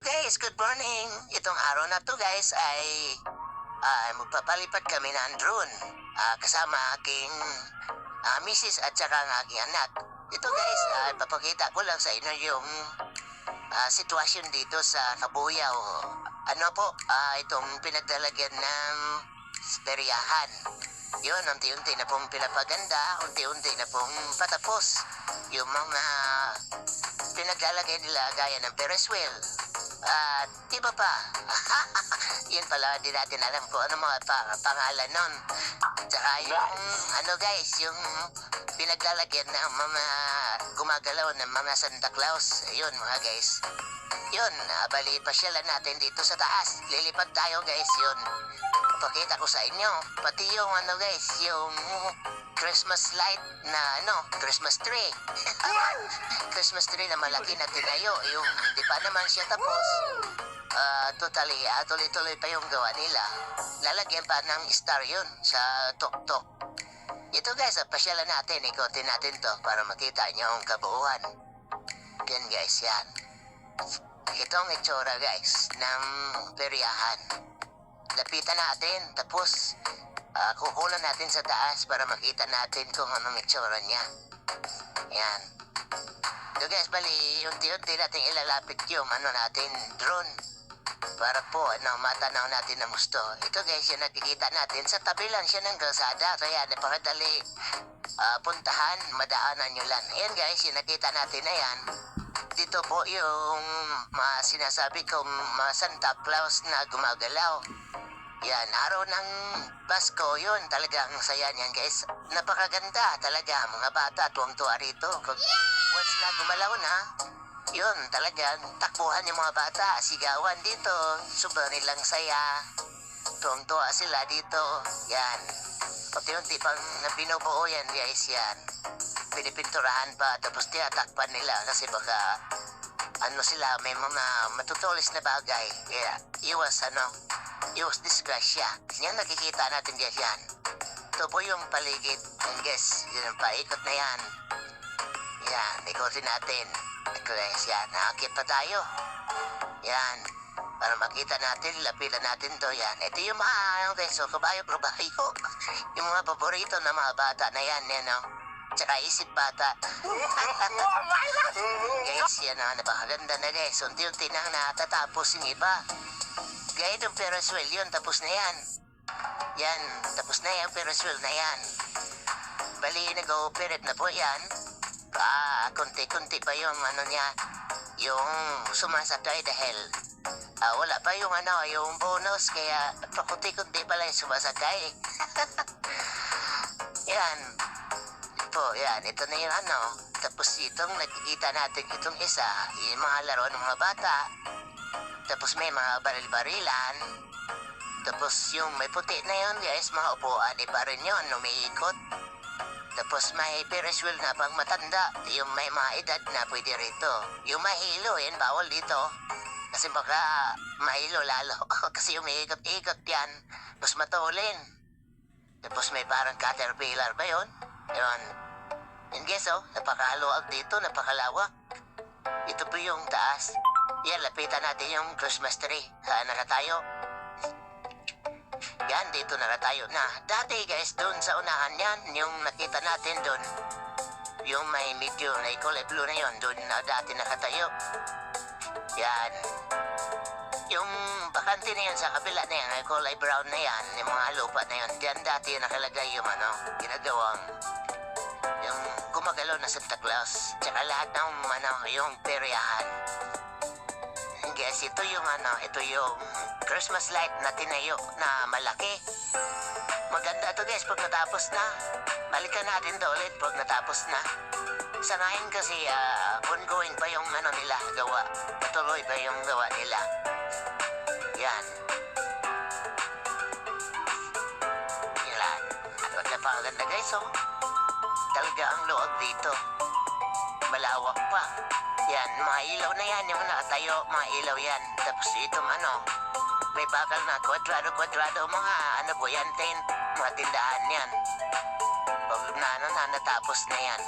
Guys, good morning. Itong araw na to guys ay ah, magpapalipat kami ng drone ah, kasama aking ah, misis at saka ang aking anak. Ito guys, ah, papakita ko lang sa inyo yung ah, sitwasyon dito sa Kabuyaw. Ano po, ah, itong pinagdalagyan ng peryahan. Yun, unti-unti na pong pinapaganda, unti-unti na pong patapos yung mga pinaglalagay nila gaya ng Ferris wheel. At di ba pa? Yun pala, di natin alam kung ano mga pa- pangalan nun. Tsaka yung, ano guys, yung pinaglalagyan ng mga gumagalaw ng mga Santa Claus. Yun mga guys. Yun, abali pasyalan natin dito sa taas. Lilipad tayo guys, yun. Pakita ko sa inyo. Pati yung ano guys, yung Christmas light na ano, Christmas tree. Christmas tree na malaki na tinayo. Yung hindi pa naman siya tapos. Ah, totally, ah, tuloy-tuloy pa yung gawa nila. Lalagyan pa ng star yun sa tok-tok. Ito guys, ah, pasyalan natin, ikotin natin to para makita niyo ang kabuuan. Yan guys, yan. Ito ang itsura guys ng peryahan. Lapitan natin, tapos ah, kukunan natin sa taas para makita natin kung anong itsura niya. Yan. So guys, bali, unti-unti natin ilalapit yung ano natin, drone. Para po, ano, matanaw natin na gusto. Ito guys, yung nakikita natin, sa tabi lang siya ng kalsada. Kaya napakadali ah, puntahan, madaanan nyo lang. Ayan guys, yung nakita natin na yan. Dito po yung mga sinasabi kong mga Santa Claus na gumagalaw. Yan, araw ng Pasko, yun, talagang saya niyan guys. Napakaganda talaga, mga bata, tuwang-tuwa rito. Kung once na gumalaw na, yun, talagang takbuhan yung mga bata, sigawan dito, sobrang nilang saya. Tuwang-tuwa sila dito, yan. Unti-unti pang binubuo yan guys, yan. Pinipinturahan pa, tapos tinatakpan nila kasi baka ano sila, may mga matutulis na bagay. Kaya, iwas ano, iwas disgrasya. Yan nakikita natin guys yan. Ito po yung paligid. And guys, yun ang paikot na yan. Yan, ikotin natin. Guys, yan, nakakit pa tayo. Yan, para makita natin, lapitan natin to yan. Ito yung mga, ano guys, so kabayo, kabayo. yung mga paborito ng mga bata na yan, yan, no? Tsaka isip bata. guys, yan na, napakaganda na guys. Unti-unti na natatapos yung iba. Gaya ng Ferris wheel yun, tapos na yan. Yan, tapos na yan, Ferris wheel na yan. Bali, nag-ooperate na po yan. Ah, konti-konti pa yung ano niya, yung sumasakay dahil ah, wala pa yung ano, yung bonus, kaya pakunti-kunti pala yung sumasakay. yan. Po, yan, ito na yung ano. Tapos itong nakikita natin, itong isa, yung mga laro ng mga bata. Tapos may mga baril-barilan. Tapos yung may puti na yun, guys, mga upuan, iba rin yun, umiikot. Tapos may Ferris wheel na pang matanda, yung may mga edad na pwede rito. Yung mahilo, yan, bawal dito. Kasi baka mahilo lalo. Kasi yung may ikot-ikot yan, mas matulin. Tapos may parang caterpillar ba yun? Yun. Yung guess, oh, napakaluwag dito, napakalawak. Ito po yung taas. Yan, lapitan natin yung Christmas tree. Saan na tayo? Yan, dito na tayo na. Dati guys, doon sa unahan yan, yung nakita natin doon, yung may medyo na kulay blue na yon doon na dati nakatayo. Yan. Yung bakante na yan sa kabila na yan, may kulay brown na yan, yung mga lupa na yan, diyan dati nakalagay yung ano, ginagawang gumagalaw na Santa Claus. Tsaka lahat ng ano, yung peryahan. Guys, ito yung ano, ito yung Christmas light na tinayo na malaki. Maganda to guys pag natapos na. Balikan natin to ulit pag natapos na. Sa ngayon kasi ah, ongoing pa yung ano nila gawa. Patuloy pa yung gawa nila. Yan. Yan. At napakaganda guys oh. Talaga ang loob dito. Malawak pa. Yan, mga ilaw na yan, yung nakatayo, mga ilaw yan. Tapos itong ano, may bakal na kwadrado-kwadrado, mga ano po yan, tent, mga tindahan yan. Pag na, ano, na natapos na yan.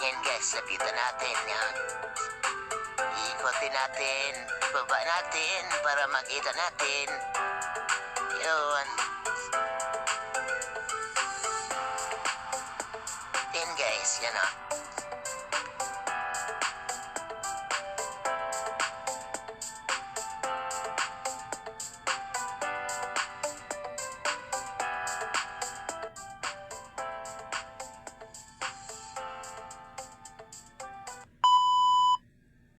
Ayan guys, lapitan natin yan. Ikotin natin, baba natin para makita natin. Yun. Yan guys, yan ah.